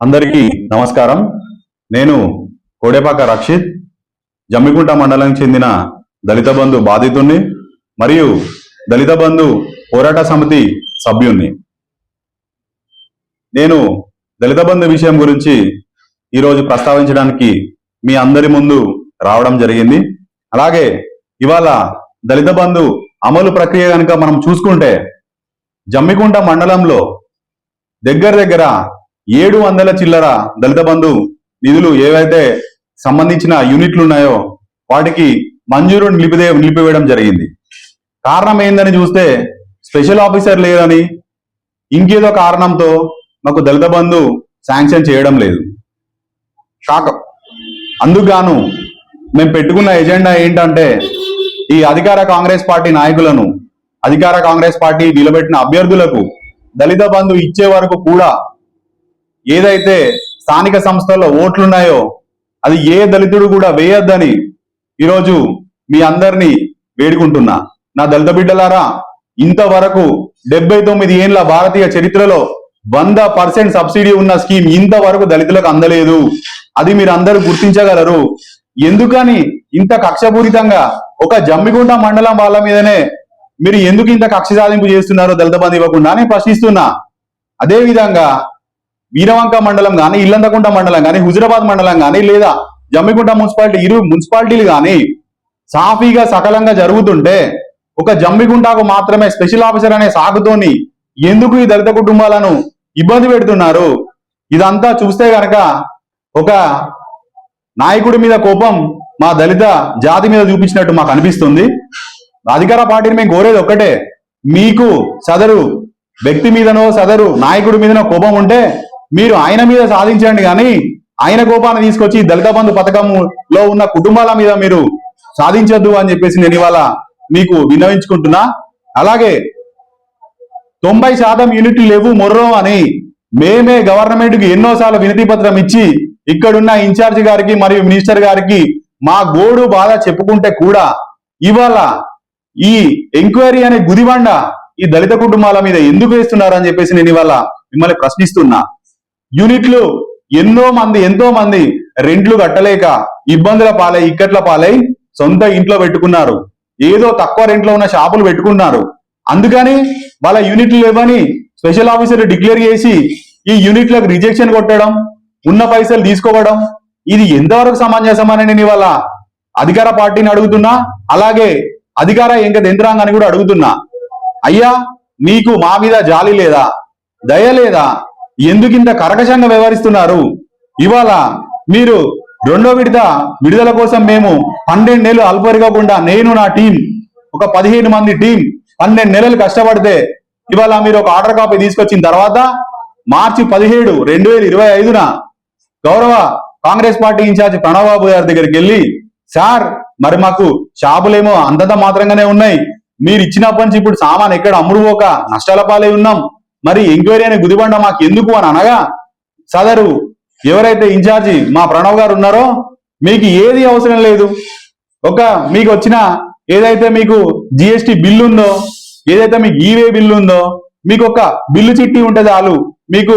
అందరికీ నమస్కారం. నేను కోడేపాక రక్షిత్ జమ్మికుంట మండలానికి చెందిన దళిత బంధు బాధితుణ్ణి మరియు దళిత బంధు పోరాట సమితి సభ్యుణ్ణి. నేను దళిత బంధు విషయం గురించి ఈరోజు ప్రస్తావించడానికి మీ అందరి ముందు రావడం జరిగింది. అలాగే ఇవాళ దళిత బంధు అమలు ప్రక్రియ కనుక మనం చూసుకుంటే జమ్మికుంట మండలంలో దగ్గర దగ్గర ఏడు వందల చిల్లర దళిత బంధు నిధులు ఏవైతే సంబంధించిన యూనిట్లు ఉన్నాయో వాటికి మంజూరు నిలిపిదే నిలిపివేయడం జరిగింది. కారణం ఏందని చూస్తే స్పెషల్ ఆఫీసర్ లేదని ఇంకేదో కారణంతో మాకు దళిత బంధు శాంక్షన్ చేయడం లేదు. కాక అందుకుగాను మేము పెట్టుకున్న ఎజెండా ఏంటంటే ఈ అధికార కాంగ్రెస్ పార్టీ నాయకులను అధికార కాంగ్రెస్ పార్టీ నిలబెట్టిన అభ్యర్థులకు దళిత బంధు ఇచ్చే వరకు కూడా ఏదైతే స్థానిక సంస్థల్లో ఓట్లున్నాయో అది ఏ దళితుడు కూడా వేయొద్దని ఈరోజు మీ అందరినీ వేడుకుంటున్నా. నా దళిత బిడ్డలారా ఇంతవరకు డెబ్బై తొమ్మిది ఏండ్ల భారతీయ చరిత్రలో వంద పర్సెంట్ సబ్సిడీ ఉన్న స్కీమ్ ఇంతవరకు దళితులకు అందలేదు. అది మీరు అందరూ గుర్తించగలరు. ఎందుకని ఇంత కక్షపూరితంగా ఒక జమ్మిగుంట మండలం వాళ్ళ మీదనే మీరు ఎందుకు ఇంత కక్ష సాధింపు చేస్తున్నారో దళిత బంధు ఇవ్వకుండా నేను ప్రశ్నిస్తున్నా. అదేవిధంగా వీరవంక మండలం కానీ ఇల్లంతకుంట మండలం కానీ హుజురాబాద్ మండలం కానీ లేదా జమ్మికుంట మున్సిపాలిటీ ఇరు మున్సిపాలిటీలు కానీ సాఫీగా సకలంగా జరుగుతుంటే ఒక జమ్మికుంటకు మాత్రమే స్పెషల్ ఆఫీసర్ అనే సాగుతోని ఎందుకు ఈ దళిత కుటుంబాలను ఇబ్బంది పెడుతున్నారు? ఇదంతా చూస్తే గనక ఒక నాయకుడి మీద కోపం మా దళిత జాతి మీద చూపించినట్టు మాకు అనిపిస్తుంది. అధికార పార్టీని మేము కోరేది ఒక్కటే మీకు సదరు వ్యక్తి మీదనో సదరు నాయకుడి మీదనో కోపం ఉంటే మీరు ఆయన మీద సాధించండి కానీ ఆయన కోపాన్ని తీసుకొచ్చి దళిత బంధు పథకంలో ఉన్న కుటుంబాల మీద మీరు సాధించొద్దు అని చెప్పేసి నేను ఇవాళ మీకు విన్నవించుకుంటున్నా. అలాగే తొంభై శాతం యూనిట్లు లేవు మొర్రో అని మేమే గవర్నమెంట్కి ఎన్నోసార్లు వినతి పత్రం ఇచ్చి ఇక్కడున్న ఇన్ఛార్జి గారికి మరియు మినిస్టర్ గారికి మా గోడు బాధ చెప్పుకుంటే కూడా ఇవాళ ఈ ఎంక్వైరీ అనే గుదిబండ ఈ దళిత కుటుంబాల మీద ఎందుకు వేస్తున్నారు అని చెప్పేసి నేను ఇవాళ మిమ్మల్ని ప్రశ్నిస్తున్నా. యూనిట్లు ఎన్నో మంది ఎంతో మంది రెంట్లు కట్టలేక ఇబ్బందుల పాలై ఇక్కట్ల పాలై సొంత ఇంట్లో పెట్టుకున్నారు. ఏదో తక్కువ రెంట్లో ఉన్న షాపులు పెట్టుకున్నారు. అందుకని వాళ్ళ యూనిట్లు లేవని స్పెషల్ ఆఫీసర్ డిక్లేర్ చేసి ఈ యూనిట్లకు రిజెక్షన్ కొట్టడం ఉన్న పైసలు తీసుకోవడం ఇది ఎంతవరకు సమంజసమని నేను ఇవాళ అధికార పార్టీని అడుగుతున్నా అలాగే అధికార ఇంకా యంత్రాంగాన్ని కూడా అడుగుతున్నా. అయ్యా మీకు మా మీద జాలి లేదా? దయ లేదా? ఎందుకు ఇంత కరకశంగా వ్యవహరిస్తున్నారు? ఇవాళ మీరు రెండో విడత విడుదల కోసం మేము పన్నెండు నెలలు అల్పరిగకుండా నేను నా టీం ఒక పదిహేను మంది టీం పన్నెండు నెలలు కష్టపడితే ఇవాళ మీరు ఒక ఆర్డర్ కాపీ తీసుకొచ్చిన తర్వాత మార్చి పదిహేడు రెండు వేల ఇరవై ఐదున గౌరవ కాంగ్రెస్ పార్టీ ఇన్ఛార్జ్ ప్రణవ్బాబు గారి దగ్గరికి వెళ్ళి సార్ మరి మాకు షాపులేమో అంతంత మాత్రంగానే ఉన్నాయి. మీరు ఇచ్చినప్పటి నుంచి ఇప్పుడు సామాన్ ఎక్కడ అమ్ముడుపోక నష్టాల పాలై ఉన్నాం. మరి ఎంక్వైరీ అనే గుదిబండ మాకు ఎందుకు అని అనగా సదరు ఎవరైతే ఇన్ఛార్జి మా ప్రణవ్ గారు ఉన్నారో మీకు ఏది అవసరం లేదు. ఒక మీకు వచ్చిన ఏదైతే మీకు జిఎస్టి బిల్లు ఉందో ఏదైతే మీకు ఈవే బిల్లు ఉందో మీకు ఒక బిల్లు చిట్టి ఉంటే చాలు. మీకు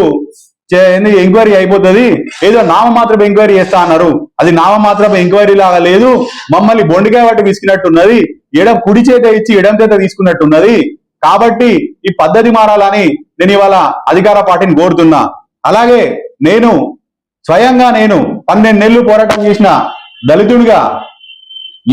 ఎంక్వైరీ అయిపోతుంది. ఏదో నామమాత్రపు ఎంక్వైరీ చేస్తా అన్నారు. అది నామమాత్రపు ఎంక్వైరీ లాగా లేదు. మమ్మల్ని బొండికాయ వాటి విసికినట్టున్నది ఎడం కుడి చేత ఇచ్చి ఎడం చేత తీసుకున్నట్టున్నది. కాబట్టి ఈ పద్ధతి మారాలని నేను ఇవాళ అధికార పార్టీని కోరుతున్నా. అలాగే నేను స్వయంగా నేను పన్నెండు నెలలు పోరాటం చేసిన దళితుడిగా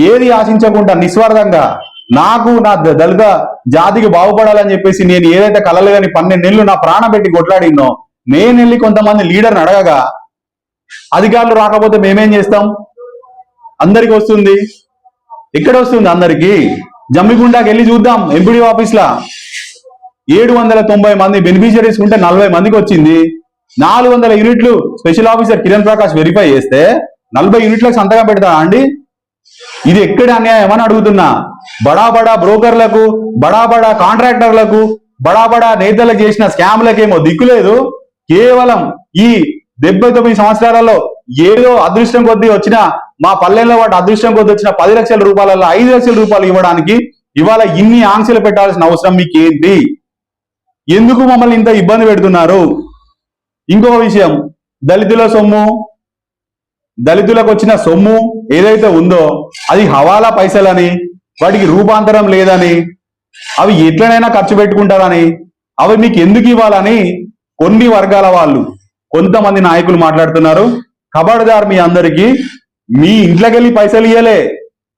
ఏది ఆశించకుండా నిస్వార్థంగా నాకు నా ద- దళిత జాతికి బాగుపడాలని చెప్పేసి నేను ఏదైతే కలలు కానీ పన్నెండు నెలలు నా ప్రాణం పెట్టి కొట్లాడినో నేను వెళ్ళి కొంతమంది లీడర్ని అడగగా అధికారులు రాకపోతే మేమేం చేస్తాం? అందరికి వస్తుంది. ఇక్కడ వస్తుంది అందరికీ? జమ్మిగుండాకి వెళ్ళి చూద్దాం ఎంపీడీ ఆఫీస్లా. ఏడు వందల తొంభై మంది బెనిఫిషరీస్ ఉంటే నలభై మందికి వచ్చింది. నాలుగు వందల యూనిట్లు special officer Kiran Prakash verify చేస్తే నలభై యూనిట్లకు సంతకం పెడతారా అండి? ఇది ఎక్కడ అన్యాయం అని అడుగుతున్నా. బడా బడా బ్రోకర్లకు బడా బడా కాంట్రాక్టర్లకు బడా బడా నేతలకు చేసిన స్కామ్లకేమో దిక్కులేదు కేవలం ఈ డెబ్బై తొమ్మిది సంవత్సరాలలో ఏదో అదృష్టం కొద్దీ వచ్చిన మా పల్లెల్లో వాటి అదృష్టం కొద్దీ వచ్చిన పది లక్షల రూపాయలలో ఐదు లక్షల రూపాయలు ఇవ్వడానికి ఇవాళ ఇన్ని ఆంక్షలు పెట్టాల్సిన అవసరం మీకేంటి? ఎందుకు మమ్మల్ని ఇంత ఇబ్బంది పెడుతున్నారు? ఇంకొక విషయం దళితుల సొమ్ము దళితులకు వచ్చిన సొమ్ము ఏదైతే ఉందో అది హవాలా పైసలని వాటికి రూపాంతరం లేదని అవి ఎట్లనైనా ఖర్చు పెట్టుకుంటారని అవి మీకు ఎందుకు ఇవ్వాలని కొన్ని వర్గాల వాళ్ళు కొంతమంది నాయకులు మాట్లాడుతున్నారు. ఖబర్దార్ మీ అందరికీ మీ ఇంట్లోకెళ్ళి పైసలు ఇయ్యలే.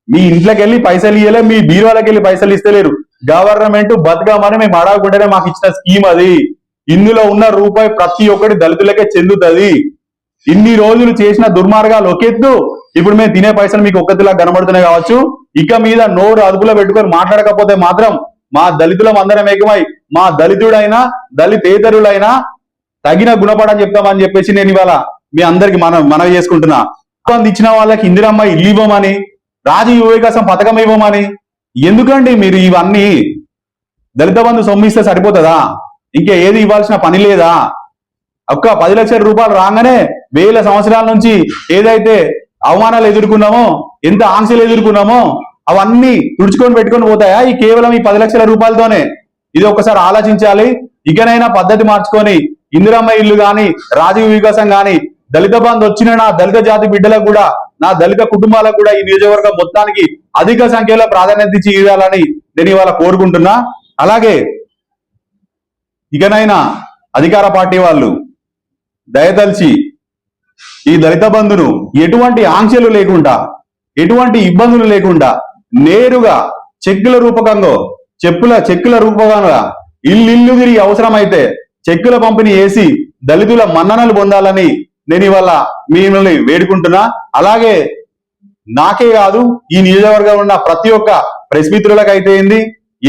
మీ ఇంట్లోకెళ్ళి పైసలు ఇయ్యలే మీ బీరువాలకి వెళ్ళి పైసలు ఇస్తలేరు. గవర్నమెంట్ బతుకమని మేము అడగకుండానే మాకు ఇచ్చిన స్కీమ్ అది. ఇందులో ఉన్న రూపాయి ప్రతి ఒక్కటి దళితులకే చెందుతుంది. ఇన్ని రోజులు చేసిన దుర్మార్గాలు ఒకెత్తు. ఇప్పుడు మేము తినే పైసలు మీకు ఒక్కతిలా కనబడుతున్నాయి కావచ్చు. ఇక మీద నోరు అదుపులో పెట్టుకొని మాట్లాడకపోతే మాత్రం మా దళితులం అందరం ఏకమై మా దళితుడైనా దళితేతరులైనా తగిన గుణపడని చెప్తామని చెప్పేసి నేను ఇవాళ మీ అందరికి మనం మనవి చేసుకుంటున్నా. కొంత ఇచ్చిన వాళ్ళకి ఇందిరమ్మ ఇల్లు ఇవ్వమని రాజు వికాసం పథకం ఇవ్వమని ఎందుకండి మీరు ఇవన్నీ? దళిత బంధు సొమ్మిస్తే సరిపోతుందా? ఇంకా ఏది ఇవ్వాల్సిన పని లేదా? ఒక్క పది లక్షల రూపాయలు రాగానే వేల సంవత్సరాల నుంచి ఏదైతే అవమానాలు ఎదుర్కొన్నామో ఎంత ఆంక్షలు ఎదుర్కొన్నామో అవన్నీ తుడుచుకొని పెట్టుకొని పోతాయా? ఈ కేవలం ఈ పది లక్షల రూపాయలతోనే. ఇది ఒకసారి ఆలోచించాలి. ఇకనైనా పద్ధతి మార్చుకొని ఇందిరమ్మ ఇల్లు గాని రాజీవ్ వికాసం గాని దళిత బంధు వచ్చిన నా దళిత జాతి బిడ్డలకు కూడా నా దళిత కుటుంబాలకు కూడా ఈ నియోజకవర్గం మొత్తానికి అధిక సంఖ్యలో ప్రాధాన్యత ఇచ్చి ఇవ్వాలని నేను ఇవాళ కోరుకుంటున్నా. అలాగే ఇకనైనా అధికార పార్టీ వాళ్ళు దయతలిచి ఈ దళిత బంధును ఎటువంటి ఆంక్షలు లేకుండా ఎటువంటి ఇబ్బందులు లేకుండా నేరుగా చెక్కుల రూపకంగా చెప్పుల చెక్కుల రూపకంగా ఇల్లు తిరిగి అవసరమైతే చెక్కుల పంపిణీ చేసి దళితుల మన్ననలు పొందాలని నేను ఇవాళ మిమ్మల్ని వేడుకుంటున్నా. అలాగే నాకే కాదు ఈ నియోజకవర్గంలో ఉన్న ప్రతి ఒక్క ప్రెస్ మిత్రులకు అయితే ఏంది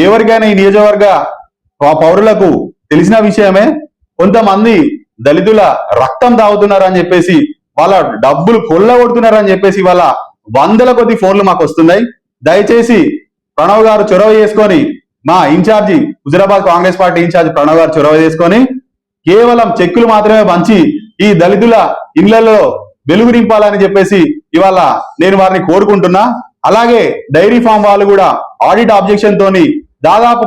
ఎవరికైనా ఈ నియోజకవర్గ పౌరులకు తెలిసిన విషయమే. కొంతమంది దళితుల రక్తం తాగుతున్నారని చెప్పేసి వాళ్ళ డబ్బులు కొల్లగొడుతున్నారని చెప్పేసి వాళ్ళ వందల కొద్ది ఫోన్లు మాకు వస్తున్నాయి. దయచేసి ప్రణవ్ గారు చొరవ చేసుకొని మా incharge Huzurabad Congress party incharge Pranav గారు చొరవ చేసుకొని కేవలం చెక్కులు మాత్రమే పంచి ఈ దళితుల ఇళ్ళలో వెలుగు నింపాలని చెప్పేసి ఇవాళ నేను వారిని కోరుకుంటున్నా. అలాగే డైరీ ఫామ్ వాళ్ళు కూడా ఆడిట్ ఆబ్జెక్షన్ తోని దాదాపు